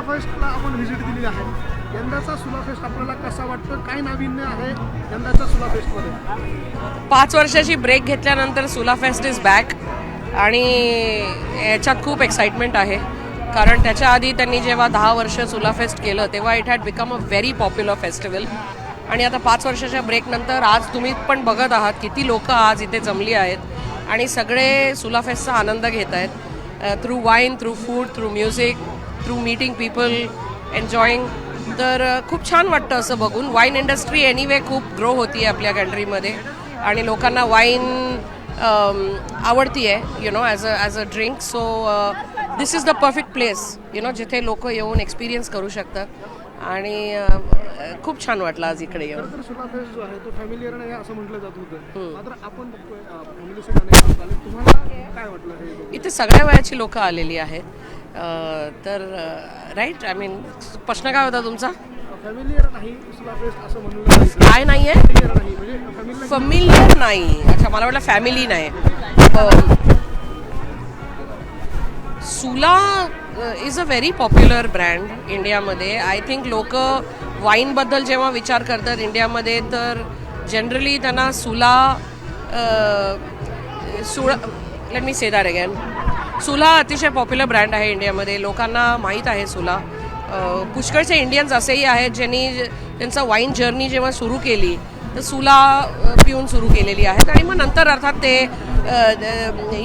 सुला फेस्टला आपण व्हिजिट दिली आहे. यंदाचा सुला फेस्ट आपल्याला कसा वाटतं? काय नाविन्य आहे यंदाचा सुला फेस्टमध्ये पाच वर्षाची ब्रेक घेतल्यानंतर सुला फेस्ट इज बॅक आणि याच्यात खूप एक्साइटमेंट आहे. कारण त्याच्या आधी त्यांनी जेव्हा दहा वर्ष सुला फेस्ट केलं तेव्हा it had become a very popular festival आणि आता पाच वर्षाच्या ब्रेकनंतर आज तुम्ही पण बघत आहात किती लोक आज इथे जमली आहेत. आणि सगळे सुला फेस्टचा आनंद घेत आहेत. Through wine through food through music through meeting people enjoying तर खूप छान वाटतं असं बघून. वाईन इंडस्ट्री एनिवे खूप ग्रो होती आपल्या कंट्रीमध्ये आणि लोकांना वाईन आवडती आहे you know as a as a drink so this is the perfect place you know जिथे लोक येऊन एक्सपिरियन्स करू शकतात. आणि खूप छान वाटलं आज इकडे येऊन. आहे? इथे सगळ्या वयाची लोक आलेली आहेत. तर राईट आय मीन प्रश्न काय होता तुमचा? काय नाही आहे फॅमिलियर नाही. म्हणजे फॅमिली फमिलियर नाही. अच्छा मला वाटलं फॅमिली नाही. Sula is a very popular brand इंडियामध्ये. आय थिंक लोक वाईनबद्दल जेव्हा विचार करतात इंडियामध्ये तर जनरली त्यांना Sula Sula let me say that again Sula अतिशय पॉप्युलर ब्रँड आहे इंडियामध्ये. लोकांना माहीत आहे सुला. पुष्कळचे इंडियन्स असेही आहेत ज्यांनी त्यांचा वाईन जर्नी जेव्हा सुरू केली तर सुला पिऊन सुरू केलेली आहेत. आणि मग नंतर अर्थात ते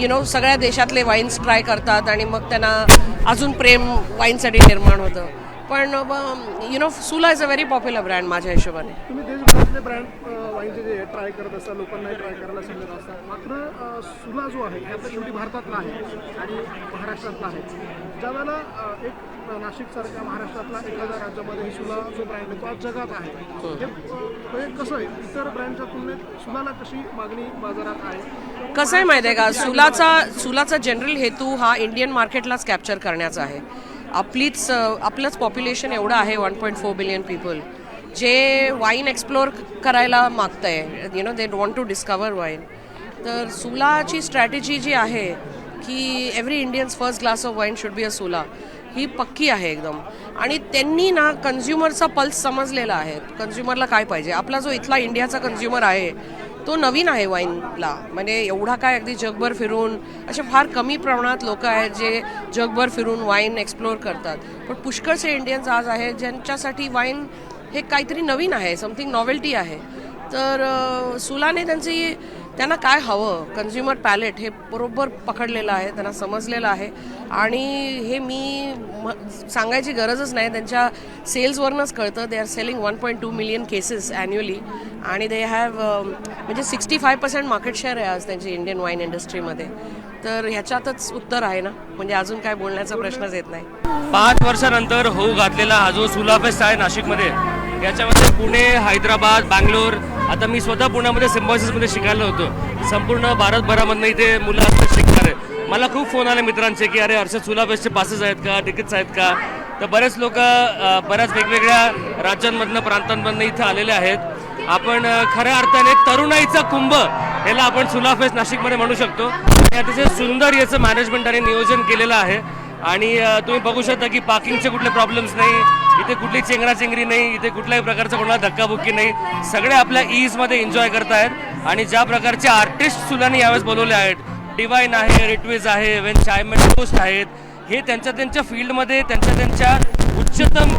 यु नो सगळ्या देशातले वाईन्स ट्राय करतात आणि मग त्यांना अजून प्रेम वाईनसाठी निर्माण होतं. पण you know Sula is a very popular brand माझ्या हिशोबाने. तुम्ही देशभरातले ब्रँड वाईनचे जे ट्राय करत असता ट्राय करायला सांगत असता मात्र सुला जो आहे शेवटी भारतातला आहे आणि महाराष्ट्रातला आहे. ज्यावेळेला एक नाशिकसारख्या महाराष्ट्रातला एखाद्या राज्यामध्ये ही सुला जो ब्रँड आहे तो आज जगात आहे. अ, हे कसं आहे? इतर ब्रँडच्या तुलनेत सुलाला कशी मागणी बाजारात आहे? कसं आहे माहिती आहे का सुलाचा सुलाचा जनरल हेतू हा इंडियन मार्केटलाच कॅप्चर करण्याचा आहे. आपलीच आपलंच पॉप्युलेशन एवढं आहे one point four billion people जे वाईन एक्सप्लोअर करायला मागतं आहे you know they want to discover wine तर सुलाची स्ट्रॅटेजी जी आहे की every Indians first glass of wine should be a Sula ही पक्की आहे एकदम. आणि त्यांनी ना कन्झ्युमरचा पल्स समजलेला आहे. कन्झ्युमरला काय पाहिजे? आपला जो इथला इंडियाचा कन्झ्युमर आहे तो नवीन आहे वाईनला. म्हणजे एवढा काय अगदी जगभर फिरून असे फार कमी प्रमाणात लोक आहेत जे जगभर फिरून वाईन एक्सप्लोअर करतात. पण पुष्कळचे इंडियन्स आज आहेत ज्यांच्यासाठी वाईन हे काहीतरी नवीन आहे समथिंग नॉवेल्टी आहे. तर सुलाने त्यांची त्यांना काय हवं? कन्झ्युमर पॅलेट हे बरोबर पकडलेलं आहे त्यांना समजलेलं आहे. आणि हे मी म- सांगायची गरजच नाही. त्यांच्या सेल्सवरनंच कळतं. They are selling one point two million cases annually आणि दे हॅव म्हणजे sixty five percent market share आहे आज त्यांची इंडियन वाईन इंडस्ट्रीमध्ये तर ह्याच्यातच उत्तर आहे ना? म्हणजे अजून काय बोलण्याचा प्रश्नच येत नाही. पाच वर्षानंतर होऊ घातलेला हा जो सुलाफेस्ट आहे नाशिकमध्ये याच्यामध्ये पुणे हैदराबाद बँगलोर आता मी स्वतः पुण्यामध्ये सिम्बॉसिसमध्ये शिकायला होतो. संपूर्ण भारतभरामधनं इथे मुलं असतात शिकणार. आहे मला खूप फोन आले मित्रांचे की अरे हर्षद सुला फेस्टचे पासेस आहेत का? तिकीट्स आहेत का? तर बरेच लोक बऱ्याच वेगवेगळ्या राज्यांमधनं प्रांतांमधनं इथं आलेले आहेत. आपण खऱ्या अर्थाने तरुणाईचा कुंभ याला आपण सुला फेस्ट नाशिकमध्ये म्हणू शकतो. आणि अतिशय सुंदर याचं मॅनेजमेंट आणि नियोजन केलेलं आहे. आणि तुम्ही बघू शकता की पार्किंगचे कुठले प्रॉब्लेम्स नाही. इथे कुठली चेंगराचेंगरी नाही इथे कुठल्याही प्रकारचा कोणाला धक्काबुक्की नाही. सगळे आपल्या ईजमध्ये एन्जॉय करतायत. आणि ज्या प्रकारचे आर्टिस्ट सुलांनी यावेळेस बोलवले आहेत डिवाईन आहे रिटविज आहे वेन चायमेंट टोस्ट आहेत हे त्यांच्या त्यांच्या फील्डमध्ये त्यांच्या त्यांच्या उच्चतम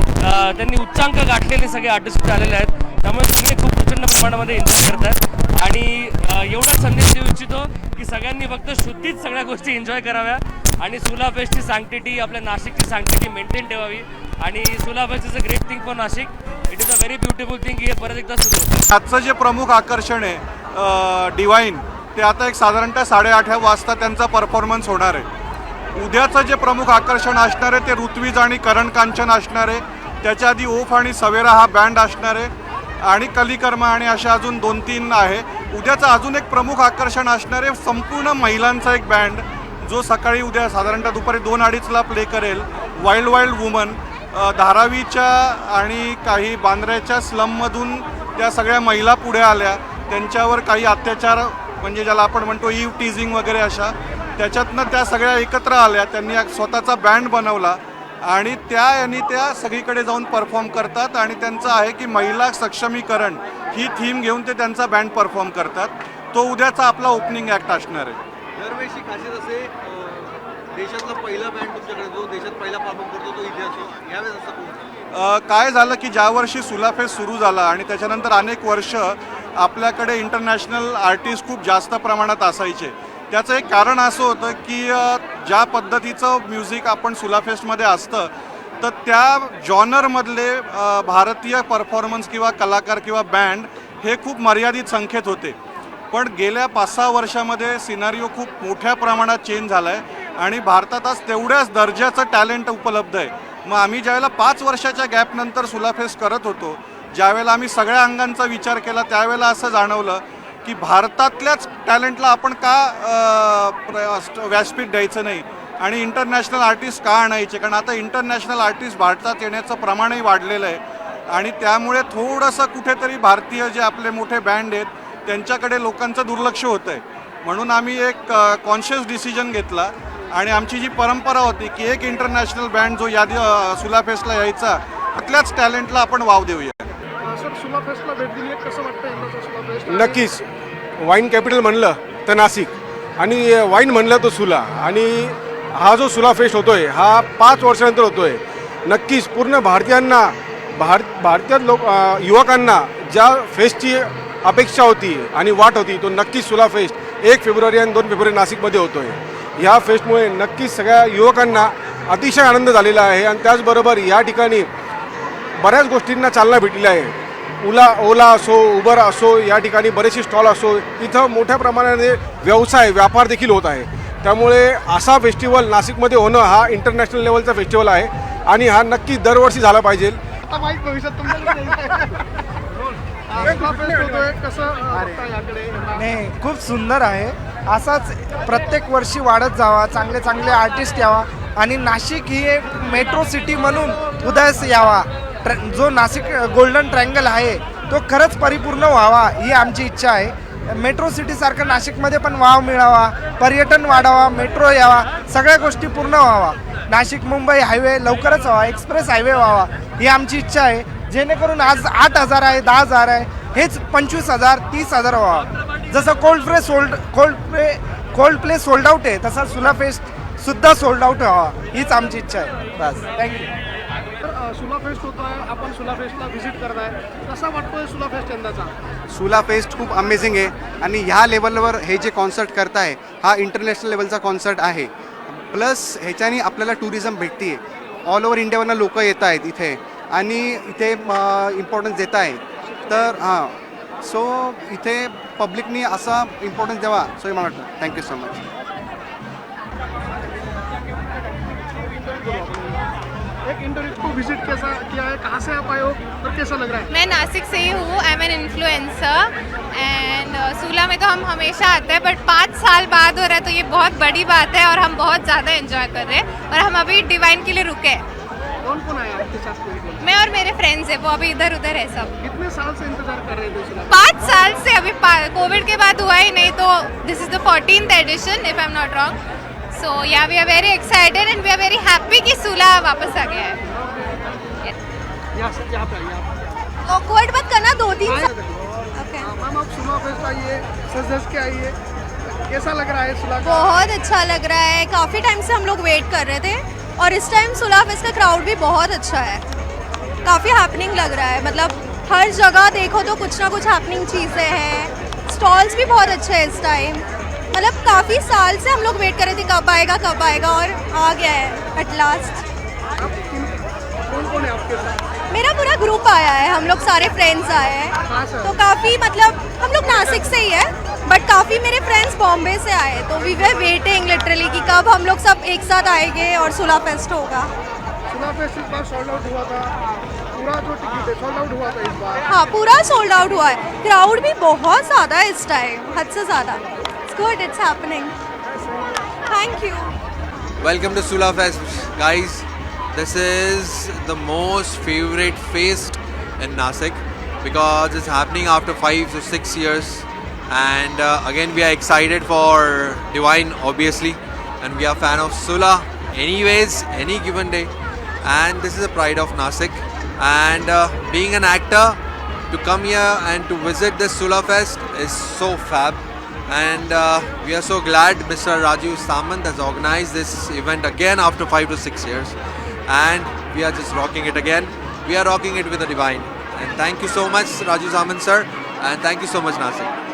त्यांनी उच्चांक गाठलेले सगळे आर्टिस्ट आलेले आहेत. त्यामुळे सगळे खूप प्रचंड प्रमाणामध्ये एन्जॉय करतात आणि एवढा संदेश देऊ इच्छितो की सगळ्यांनी फक्त शुद्धीच सगळ्या गोष्टी एन्जॉय कराव्या. आणि सुला फेस्टची सांगटिटी आपल्या नाशिकची सांगटिटी मेंटेन ठेवावी. आणि Sula fest is a great thing for Nashik it is a very beautiful thing हे परत एकदा सुरू होतं. आजचं जे प्रमुख आकर्षण आहे डिवाईन ते आता एक साधारणतः साडेआठ वाजता त्यांचा परफॉर्मन्स होणार आहे. उद्याचं जे प्रमुख आकर्षण असणार आहे ते ऋत्विज आणि करण कांचन असणार आहे. त्याच्या आधी ओफ आणि सवेरा हा बँड असणार आहे. आणि कलिकर्मा आणि अशा अजून दोन तीन आहे. उद्याचं अजून एक प्रमुख आकर्षण असणारे संपूर्ण महिलांचा एक बँड जो सकाळी उद्या साधारणतः दुपारी दोन अडीचला प्ले करेल. वाईल्ड वाईल्ड वुमन धारावीच्या आणि काही बांद्र्याच्या स्लममधून त्या सगळ्या महिला पुढे आल्या. त्यांच्यावर काही अत्याचार म्हणजे ज्याला आपण म्हणतो ईव टीझिंग वगैरे अशा त्याच्यातनं त्या सगळ्या एकत्र आल्या. त्यांनी एक स्वतःचा बँड बनवला. आणि त्या यांनी त्या सगळीकडे जाऊन परफॉर्म करतात आणि त्यांचं आहे की महिला सक्षमीकरण ही थीम घेऊन ते त्यांचा बँड परफॉर्म करतात. तो उद्याचा आपला ओपनिंग ॲक्ट असणार आहे. दरवेळेची खासियत असे देशातला पहिला बँड तुमच्याकडे जो देशात पहिला परफॉर्म करतो तो यावेळेस असं अ, काय झालं की ज्या वर्षी सुलाफेस सुरू झाला आणि त्याच्यानंतर अनेक वर्ष आपल्याकडे इंटरनॅशनल आर्टिस्ट खूप जास्त प्रमाणात असायचे. त्याचं एक कारण असं होतं की ज्या पद्धतीचं म्युझिक आपण सुलाफेस्टमध्ये असतं तर त्या जॉनरमधले भारतीय परफॉर्मन्स किंवा कलाकार किंवा बँड हे खूप मर्यादित संख्येत होते. पण गेल्या पाच सहा वर्षामध्ये सिनारिओ खूप मोठ्या प्रमाणात चेंज झाला आहे आणि भारतात आज तेवढ्याच दर्जाचं टॅलेंट उपलब्ध आहे. मग आम्ही ज्यावेळेला पाच वर्षाच्या गॅपनंतर सुलाफेस करत होतो ज्यावेळेला आम्ही सगळ्या अंगांचा विचार केला त्यावेळेला असं जाणवलं की भारतातल्याच टॅलेंटला आपण का व्यासपीठ द्यायचं नाही? आणि इंटरनॅशनल आर्टिस्ट का आणायचे? कारण आता इंटरनॅशनल आर्टिस्ट भारतात येण्याचं प्रमाणही वाढलेलं आहे. आणि त्यामुळे थोडंसं कुठेतरी भारतीय जे आपले मोठे बँड आहेत त्यांच्याकडे लोकांचं दुर्लक्ष होतं आहे म्हणून आम्ही एक कॉन्शियस डिसिजन घेतला. आणि आमची जी परंपरा होती की एक इंटरनॅशनल बँड जो यादी सुलाफेसला यायचा त्यातल्याच टॅलेंटला आपण वाव देऊया. नक्कीच. वाईन कॅपिटल म्हणलं तर नाशिक. आणि वाईन म्हणलं तर सुला. आणि हा जो सुला फेस्ट होतोय हा पाच वर्षानंतर होतोय. नक्कीच पूर्ण भारतीयांना भार भारतीय लोक युवकांना ज्या फेस्टची अपेक्षा होती आणि वाट होती तो नक्कीच सुला फेस्ट एक फेब्रुवारी आणि दोन फेब्रुवारी नाशिकमध्ये होतोय. ह्या फेस्टमुळे नक्कीच सगळ्या युवकांना अतिशय आनंद झालेला आहे. आणि त्याचबरोबर या ठिकाणी बऱ्याच गोष्टींना चालना भेटलेली आहे. उला ओला असो उबर असो या ठिकाणी बरेचसे स्टॉल असो इथं मोठ्या प्रमाणाने व्यवसाय व्यापार देखील होत आहे. त्यामुळे असा फेस्टिवल नाशिकमध्ये होणं हा इंटरनॅशनल लेवलचा फेस्टिवल आहे आणि हा नक्की दरवर्षी झाला पाहिजे? नाही खूप सुंदर आहे. असाच प्रत्येक वर्षी वाढत जावा चांगले चांगले आर्टिस्ट यावा आणि नाशिक ही एक मेट्रो सिटी म्हणून उदयास यावा. जो नाशिक गोल्डन ट्रँगल आहे तो खरंच परिपूर्ण व्हावा ही आमची इच्छा आहे. मेट्रो सिटीसारखं नाशिकमध्ये पण वाव मिळावा पर्यटन वाढावा मेट्रो यावा सगळ्या गोष्टी पूर्ण व्हावा. नाशिक मुंबई हायवे लवकरच व्हावा एक्सप्रेस हायवे व्हावा ही आमची इच्छा आहे. जेणेकरून आज आठ हजार आहे दहा हजार आहे हेच पंचवीस हजार तीस हजार व्हावा. जसं Coldplay sold Coldplay Coldplay sold out आहे तसा सुला फेस्ट सुद्धा सोल्ड आउट व्हावा हीच आमची इच्छा आहे. बस. थँक्यू सुला फेस्ट होतो आहे आपण सुला फेस्टला व्हिजिट करताय. कसा वाटतोय सुला फेस्ट यंदाचा? सुला फेस्ट खूप अमेझिंग आहे. आणि ह्या लेवलवर हे जे कॉन्सर्ट करताय हा इंटरनॅशनल लेवलचा कॉन्सर्ट आहे. प्लस ह्याच्याने आपल्याला टुरिझम भेटते ऑल ओव्हर इंडियावरनं लोक येत आहेत इथे. आणि इथे इम्पॉर्टन्स देत आहेत. तर हां. सो इथे पब्लिकनी असा इम्पॉर्टन्स द्यावा सो मला वाटतं. Thank you so much interview को विज़िट कैसा किया है? कहाँ से आप आए हो? और कैसा लग रहा है? मैं नासिक से ही हूँ। I am an influencer and Sula में तो हम हमेशा आते हैं बट पाँच साल बाद हो रहा है तो ये बहुत बड़ी बात है और हम बहुत ज़्यादा एंजॉय कर रहे हैं। और हम अभी डिवाइन के लिए रुके हैं। कौन कौन आया आपके साथ? मैं और मेरे फ्रेंड्स है वो अभी इधर उधर है सब। कितने साल से इंतज़ार कर रहे थे पाँच साल से अभी कोविड के बाद हुआ ही नहीं तो this is the fourteen edition if I am not wrong so yeah we are very excited and we are very happy कि सूला वापस आ गया है। ऑकवर्ड मत करना दो तीन साल। ओके हाँ, मैम आप सुला फेस्ट आइए सज धज के आइए। कैसा लग रहा है सुला बहुत अच्छा लग रहा है। काफ़ी टाइम से हम लोग वेट कर रहे थे और इस टाइम सुलह फेस्ट का क्राउड भी बहुत अच्छा है। काफ़ी हैपनिंग लग रहा है। मतलब हर जगह देखो तो कुछ ना कुछ हैपनिंग चीज़ें हैं। स्टॉल्स भी बहुत अच्छे हैं इस टाइम मतलब काफ़ी साल से हम लोग वेट कर रहे थे कब आएगा कब आएगा और आ गया है एट लास्ट है मेरा पूरा ग्रुप आया है हम लोग सारे फ्रेंड्स आए हैं। तो काफ़ी मतलब हम लोग नासिक से ही है बट काफ़ी मेरे फ्रेंड्स बॉम्बे से आए तो वी वे वेटिंग लिटरली कि कब हम लोग सब एक साथ आएँगे और सुला फेस्ट होगा। सुला फेस्ट इस बार सोल्ड आउट हुआ था। पूरा जो टिकट है सोल्ड आउट हुआ था इस बार। हाँ पूरा सोल्ड आउट हुआ है। क्राउड भी बहुत ज़्यादा है इस टाइम हद से ज़्यादा। good. It's happening. Thank you. Welcome to Sula Fest, guys. This is the most favorite fest in Nasik because it's happening after five to six years. And uh, again, we are excited for Divine, obviously, and we are fan of Sula. Anyways, any given day, and this is the pride of Nasik. And uh, being an actor, to come here and to visit this Sula Fest is so fab. And uh, we are so glad Mr. Raju Samant has organized this event again after five to six years. And we are just rocking it again. We are rocking it with the divine. And thank you so much, Raju Samant sir. And thank you so much, Nasik.